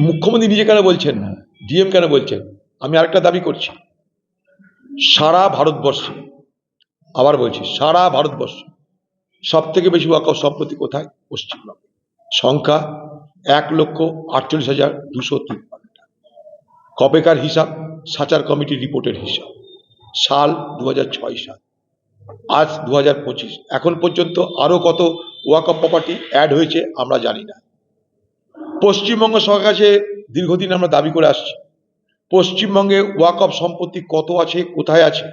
মুখ্যমন্ত্রী নিজে কেন বলছেন? না ডিএম কেন বলছেন? আমি আরেকটা দাবি করছি। সারা ভারতবর্ষে, আবার বলছি, সারা ভারতবর্ষে সব থেকে বেশি ওয়াকফ সম্পত্তি কোথায়? পশ্চিমবঙ্গে। সংখ্যা এক লক্ষ আটচল্লিশ হাজার দুশো কপেকার হিসাব? সাচার কমিটির রিপোর্টের হিসাব। সাল দু সাল। আজ দু এখন পর্যন্ত আরও কত ওয়াকফ প্রপার্টি অ্যাড হয়েছে, আমরা জানি না। পশ্চিমবঙ্গ সরকার কাছে দীর্ঘদিন আমরা দাবি করে আসছি, পশ্চিমবঙ্গে ওয়াকফ সম্পত্তি কত আছে, কোথায় আছে,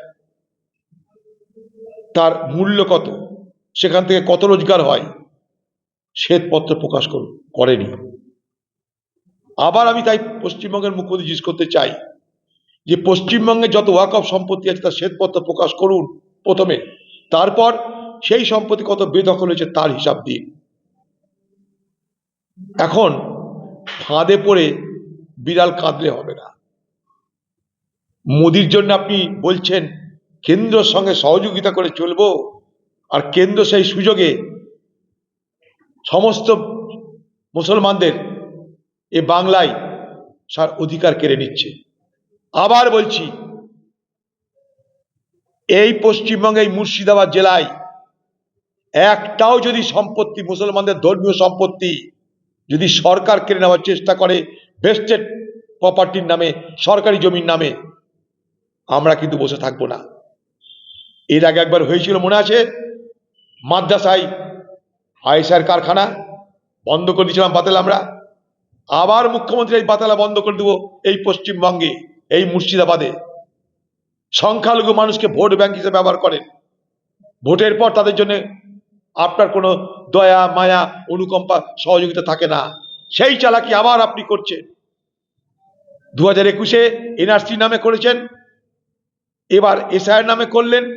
তার মূল্য কত, সেখান থেকে কত রোজগার হয়, শ্বেতপত্র প্রকাশ করুন করেনি। আবার আমি তাই পশ্চিমবঙ্গের মুখ্যমন্ত্রী জিজ্ঞেস করতে চাই, যে পশ্চিমবঙ্গে যত ওয়াকফ সম্পত্তি আছে, তার শ্বেতপত্র প্রকাশ করুন প্রথমে, তারপর সেই সম্পত্তি কত বেদখল হয়েছে তার হিসাব দিয়ে। এখন ফাঁদে পড়ে বিড়াল কাঁদলে হবে না। মোদির জন্য আপনি বলছেন, কেন্দ্রের সঙ্গে সহযোগিতা করে চলবো, আর কেন্দ্র সেই সুযোগে সমস্ত মুসলমানদের এ বাংলায় সার অধিকার কেড়ে নিচ্ছে। আবার বলছি, এই পশ্চিমবঙ্গে এই মুর্শিদাবাদ জেলায় একটাও যদি সম্পত্তি, মুসলমানদের ধর্মীয় সম্পত্তি যদি সরকার কেড়ে নেওয়ার চেষ্টা করে ভেস্টেড প্রপার্টির নামে, সরকারি জমির নামে, আমরা কিন্তু বসে থাকব না। এর আগে একবার হয়েছিল মনে আছে, মাদ্রাসায় আয়েসার কারখানা বন্ধ করে দিয়েছিলাম বাতাল আমরা। আবার মুখ্যমন্ত্রী এই বাতালা বন্ধ করে দেবো এই পশ্চিমবঙ্গে, এই মুর্শিদাবাদে। সংখ্যালঘু মানুষকে ভোট ব্যাংক হিসেবে ব্যবহার করেন। ভোটের পর তাদের জন্য আপনার কোনো দয়া, মায়া, অনুকম্পা, সহযোগিতা থাকে না। সেই চালাকি আবার আপনি করছেন। দু হাজার একুশে এনআরসি নামে করেছেন, এবার এসআইয়ের নামে করলেন,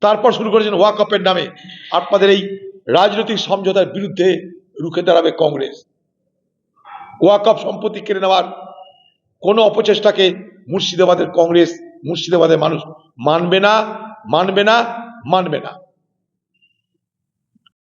তারপর শুরু করেছেন ওয়াকপের নামে। আপনাদের এই রাজনৈতিক সমঝোতার বিরুদ্ধে রুখে দাঁড়াবে কংগ্রেস। ওয়াকফ সম্পত্তি কেড়ে নেওয়ার কোনো অপচেষ্টাকে মুর্শিদাবাদের কংগ্রেস, মুর্শিদাবাদের মানুষ মানবে না মানবে না মানবে না।